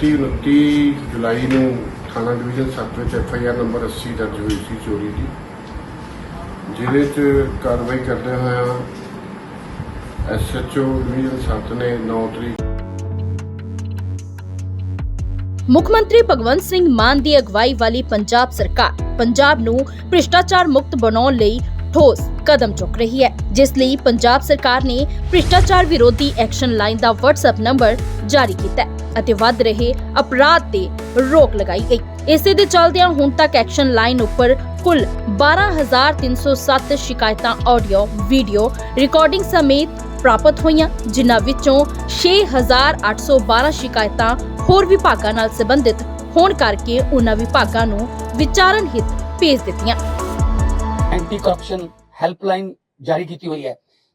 29 29 ਜੁਲਾਈ ਨੂੰ ਥਾਣਾ ਡਿਵੀਜ਼ਨ 7 ਵਿੱਚ ਐਫ ਆਈ ਆਰ ਨੰਬਰ 80 ਦਰਜ ਹੋਈ ਸੀ ਚੋਰੀ ਦੀ, ਜਿਹਦੇ 'ਚ ਕਾਰਵਾਈ ਕਰਦੇ ਹੋਇਆ ਐਸ ਐਚ ਓ ਡਿਵੀਜ਼ਨ 7 ਨੇ 9 ਤਰੀਕ ਮੁੱਖ ਮੰਤਰੀ ਭਗਵੰਤ ਸਿੰਘ ਮਾਨ ਦੀ ਅਗਵਾਈ ਵਾਲੀ ਪੰਜਾਬ ਸਰਕਾਰ, ਪੰਜਾਬ ਨੂੰ ਭ੍ਰਿਸ਼ਟਾਚਾਰ ਮੁਕਤ ਬਣਾਉਣ ਲਈ ਠੋਸ ਕਦਮ ਚੁੱਕ ਰਹੀ ਹੈ, ਜਿਸ ਲਈ ਪੰਜਾਬ ਸਰਕਾਰ ਨੇ ਭ੍ਰਿਸ਼ਟਾਚਾਰ ਵਿਰੋਧੀ ਐਕਸ਼ਨ ਲਾਈਨ ਦਾ WhatsApp ਨੰਬਰ ਜਾਰੀ ਕੀਤਾ ਹੈ। ਅਤੇ ਵੱਧ ਰਹੇ ਅਪਰਾਧ ਤੇ ਰੋਕ ਲਗਾਈ ਗਈ। ਇਸੇ ਦੇ ਚੱਲਦਿਆਂ ਹੁਣ ਤੱਕ ਐਕਸ਼ਨ ਲਾਈਨ ਉੱਪਰ ਕੁੱਲ 12307 ਸ਼ਿਕਾਇਤਾਂ ਆਡੀਓ, ਵੀਡੀਓ ਰਿਕਾਰਡਿੰਗ ਸਮੇਤ ਪ੍ਰਾਪਤ ਹੋਈਆਂ, ਜਿਨ੍ਹਾਂ ਵਿੱਚੋਂ 6812 ਸ਼ਿਕਾਇਤਾਂ ਹੋਰ ਵਿਭਾਗਾਂ ਨਾਲ ਸੰਬੰਧਿਤ ਹੋਣ ਕਰਕੇ ਉਹਨਾਂ ਵਿਭਾਗਾਂ ਨੂੰ ਵਿਚਾਰਨ ਹਿੱਤ ਭੇਜ ਦਿੱਤੀਆਂ। ਐਂਟੀ ਕਰਪਸ਼ਨ ਹੈਲਪਲਾਈਨ ਜਾਰੀ ਕੀਤੀ ਹੋਈ ਹੈ।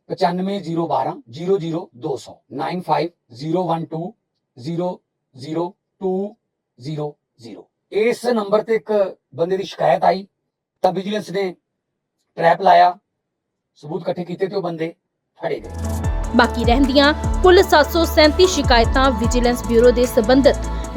95012 00200 95012 00200 ਇਸ ਨੰਬਰ ਤੇ ਇੱਕ ਬੰਦੇ ਦੀ ਸ਼ਿਕਾਇਤ ਆਈ, ਤਾਂ ਵਿਜੀਲੈਂਸ ਨੇ ਟ੍ਰੈਪ ਲਾਇਆ, ਸਬੂਤ ਇਕੱਠੇ ਕੀਤੇ ਤੇ ਉਹ ਬੰਦੇ ਫੜੇ ਗਏ। ਬਾਕੀ ਰਹਿੰਦੀਆਂ ਕੁੱਲ 737 ਸ਼ਿਕਾਇਤਾਂ ਵਿਜੀਲੈਂਸ ਬਿਊਰੋ ਦੇ ਸਬੰਧਤ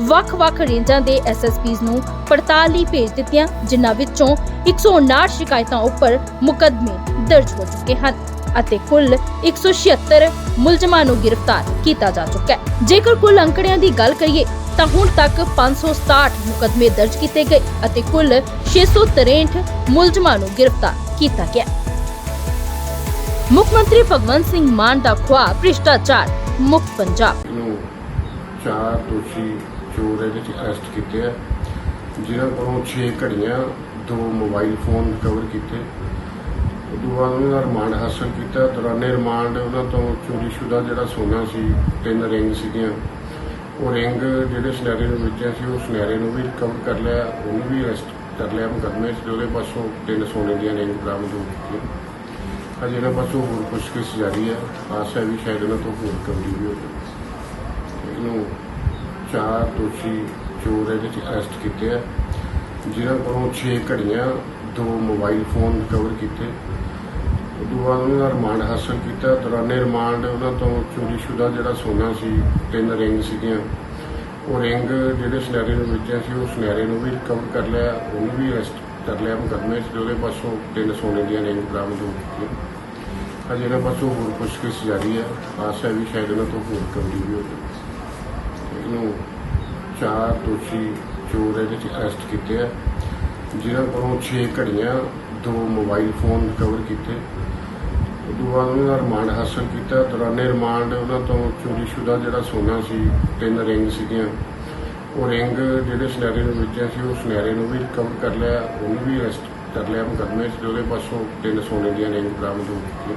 ਵੱਖ-ਵੱਖ ਰੇਂਜਾਂ ਦੇ ਐਸਐਸਪੀਜ਼ ਨੂੰ ਪੜਤਾਲ ਲਈ ਭੇਜ ਦਿੱਤੀਆਂ, ਜਿਨ੍ਹਾਂ ਵਿੱਚੋਂ 159 ਸ਼ਿਕਾਇਤਾਂ ਉੱਪਰ ਮੁਕੱਦਮੇ ਦਰਜ ਹੋ ਚੁੱਕੇ ਹਨ। ਅਤੇ ਕੁੱਲ 176 ਮੁਲਜ਼ਮਾਂ ਨੂੰ ਗ੍ਰਿਫਤਾਰ ਕੀਤਾ ਜਾ ਚੁੱਕਾ ਹੈ। ਜੇਕਰ ਕੁੱਲ ਅੰਕੜਿਆਂ ਦੀ ਗੱਲ ਕਰੀਏ, ਤਾਂ ਹੁਣ ਤੱਕ 567 ਮੁਕੱਦਮੇ ਦਰਜ ਕੀਤੇ ਗਏ ਅਤੇ ਕੁੱਲ 663 ਮੁਲਜ਼ਮਾਂ ਨੂੰ ਗ੍ਰਿਫਤਾਰ ਕੀਤਾ ਗਿਆ ਮੁੱਖ ਮੰਤਰੀ ਭਗਵੰਤ ਸਿੰਘ ਮਾਨ ਦਾ ਖੁਆਬ ਭ੍ਰਿਸ਼ਟਾਚਾਰ ਮੁਕਤ ਪੰਜਾਬ। ਨੂੰ ਚਾਰ ਦੋਸ਼ੀ ਚੋਰ ਇਹਦੇ ਚ ਅਰੈਸਟ ਕੀਤੇ ਆ। ਜਿਨ੍ਹਾਂ ਕੋਲੋਂ 6 ਘੜੀਆਂ, ਦੋ ਮੋਬਾਈਲ ਫੋਨ ਰਿਕਵਰ ਕੀਤੇ ਉਦੋਂ ਬਾਅਦ ਉਹਨਾਂ ਦਾ ਰਿਮਾਂਡ ਹਾਸਲ ਕੀਤਾ। ਦੌਰਾਨੇ ਰਿਮਾਂਡ ਉਹਨਾਂ ਤੋਂ ਚੋਰੀਸ਼ੁਦਾ ਜਿਹੜਾ ਸੋਨਾ ਸੀ, ਤਿੰਨ ਰਿੰਗ ਸੀਗੀਆਂ। ਉਹ ਰਿੰਗ ਜਿਹੜੇ ਸੁਨਹਿਰੇ ਨੂੰ ਵੇਚਿਆ ਸੀ, ਉਹ ਸੁਨਹਿਰੇ ਨੂੰ ਵੀ ਰਿਕਵਰ ਕਰ ਲਿਆ, ਉਹਨੂੰ ਵੀ ਅਰੈਸਟ ਕਰ ਲਿਆ ਮੁਕੱਦਮੇ 'ਚ ਉਹਦੇ ਪਾਸੋਂ ਤਿੰਨ ਸੋਨੇ ਦੀਆਂ ਰਿੰਗ ਬਰਾਮਦ ਹੋ ਚੁੱਕੀਆਂ। ਅਜੇ ਇਹਨਾਂ ਪਾਸੋਂ ਹੋਰ ਪੁੱਛਗਿੱਛ ਜਾਰੀ ਹੈ ਆਸ ਹੈ ਵੀ ਸ਼ਾਇਦ ਉਹਨਾਂ ਤੋਂ ਹੋਰ ਕਵਰੀ ਵੀ ਹੋ ਜਾਵੇ। ਇਹਨੂੰ ਚਾਰ ਦੋਸ਼ੀ ਚੋਰ ਇਹਦੇ ਚ ਅਰੈਸਟ ਕੀਤੇ ਆ। ਜਿਨ੍ਹਾਂ ਕੋਲੋਂ 6 ਘੜੀਆਂ, ਦੋ ਮੋਬਾਈਲ ਫੋਨ ਰਿਕਵਰ ਕੀਤੇ। ਉਦੋਂ ਬਾਅਦ ਉਹਨਾਂ ਦਾ ਰਿਮਾਂਡ ਹਾਸਲ ਕੀਤਾ। ਦੌਰਾਨੇ ਰਿਮਾਂਡ ਉਹਨਾਂ ਤੋਂ ਚੋਰੀशुदा ਜਿਹੜਾ ਸੋਨਾ ਸੀ, ਤਿੰਨ ਰਿੰਗ ਸੀਗੀਆਂ। ਉਹ ਰਿੰਗ ਜਿਹੜੇ ਸੁਨਹਿਰੇ ਨੂੰ ਵੇਚਿਆ ਸੀ, ਉਹ ਸੁਨਹਿਰੇ ਨੂੰ ਵੀ ਰਿਕਵਰ ਕਰ ਲਿਆ, ਉਹਨੂੰ ਵੀ ਅਰੈਸਟ ਕਰ ਲਿਆ ਮੁਕੱਦਮੇ 'ਚ ਉਹਦੇ ਪਾਸੋਂ ਤਿੰਨ ਸੋਨੇ ਦੀਆਂ ਰਿੰਗ ਬਰਾਮਦ ਹੋ ਚੁੱਕੀਆਂ ਅਜੇ ਇਹਨਾਂ ਪਾਸੋਂ ਹੋਰ ਪੁੱਛਗਿੱਛ ਜਾਰੀ ਹੈ। ਆਸ ਹੈ ਵੀ ਸ਼ਾਇਦ ਉਹਨਾਂ ਤੋਂ ਹੋਰ ਕਵਰੀ ਵੀ ਹੋ ਜਾਵੇ ਇਹਨੂੰ ਚਾਰ ਦੋਸ਼ੀ ਚੋਰ ਇਹਦੇ ਚ ਅਰੈਸਟ ਕੀਤੇ ਆ। ਜਿਨ੍ਹਾਂ ਕੋਲੋਂ 6 ਘੜੀਆਂ, ਦੋ ਮੋਬਾਈਲ ਫੋਨ ਰਿਕਵਰ ਕੀਤੇ। ਉਦੋਂ ਬਾਅਦ ਉਹਨਾਂ ਦਾ ਰਿਮਾਂਡ ਹਾਸਲ ਕੀਤਾ। ਦੌਰਾਨੇ ਰਿਮਾਂਡ ਉਹਨਾਂ ਤੋਂ ਚੋਰੀशुदा ਜਿਹੜਾ ਸੋਨਾ ਸੀ, ਤਿੰਨ ਰਿੰਗ ਸੀਗੀਆਂ। ਉਹ ਰਿੰਗ ਜਿਹੜੇ ਸੁਨਹਿਰੇ ਨੂੰ ਵੇਚਿਆ ਸੀ, ਉਹ ਸੁਨਹਿਰੇ ਨੂੰ ਵੀ ਰਿਕਵਰ ਕਰ ਲਿਆ। ਉਹਨੂੰ ਵੀ ਅਰੈਸਟ ਕਰ ਲਿਆ ਮੁਕੱਦਮੇ 'ਚ ਉਹਦੇ ਪਾਸੋਂ ਤਿੰਨ ਸੋਨੇ ਦੀਆਂ ਰਿੰਗ ਬਰਾਮਦ ਹੋ ਚੁੱਕੀਆਂ।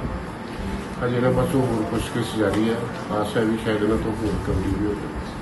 ਅਜੇ ਇਹਨਾਂ ਪਾਸੋਂ ਹੋਰ ਪੁੱਛਗਿੱਛ ਜਾਰੀ ਹੈ ਆਸ ਹੈ ਵੀ ਸ਼ਾਇਦ ਉਹਨਾਂ ਤੋਂ ਹੋਰ ਕਵਰੀ ਵੀ ਹੋ ਜਾਵੇ।